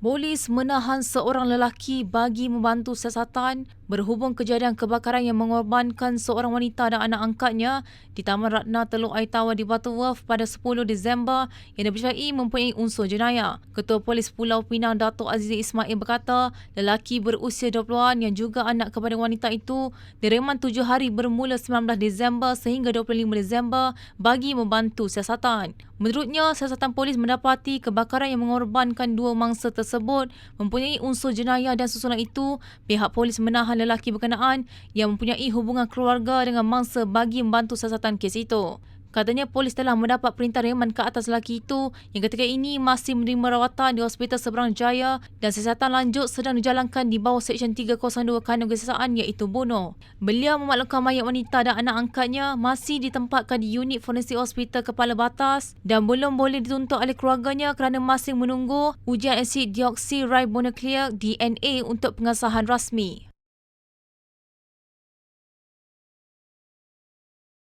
Polis menahan seorang lelaki bagi membantu siasatan berhubung kejadian kebakaran yang mengorbankan seorang wanita dan anak angkatnya di Taman Ratna Teluk Air Tawar di Butterworth pada 10 Disember yang dipercayai mempunyai unsur jenayah. Ketua Polis Pulau Pinang Datuk Aziz Ismail berkata lelaki berusia 20-an yang juga anak kepada wanita itu direman tujuh hari bermula 19 Disember sehingga 25 Disember bagi membantu siasatan. Menurutnya, siasatan polis mendapati kebakaran yang mengorbankan dua mangsa tersebut mempunyai unsur jenayah dan susulan itu, pihak polis menahan lelaki berkenaan yang mempunyai hubungan keluarga dengan mangsa bagi membantu siasatan kes itu. Katanya polis telah mendapat perintah reman ke atas lelaki itu yang ketika ini masih menerima rawatan di Hospital Seberang Jaya dan siasatan lanjut sedang dijalankan di bawah Seksyen 302 Kanun Kesesaan iaitu bunuh. Beliau memaklumkan mayat wanita dan anak angkatnya masih ditempatkan di unit forensik Hospital Kepala Batas dan belum boleh dituntut oleh keluarganya kerana masih menunggu ujian asid dioksiribonukleik DNA untuk pengesahan rasmi.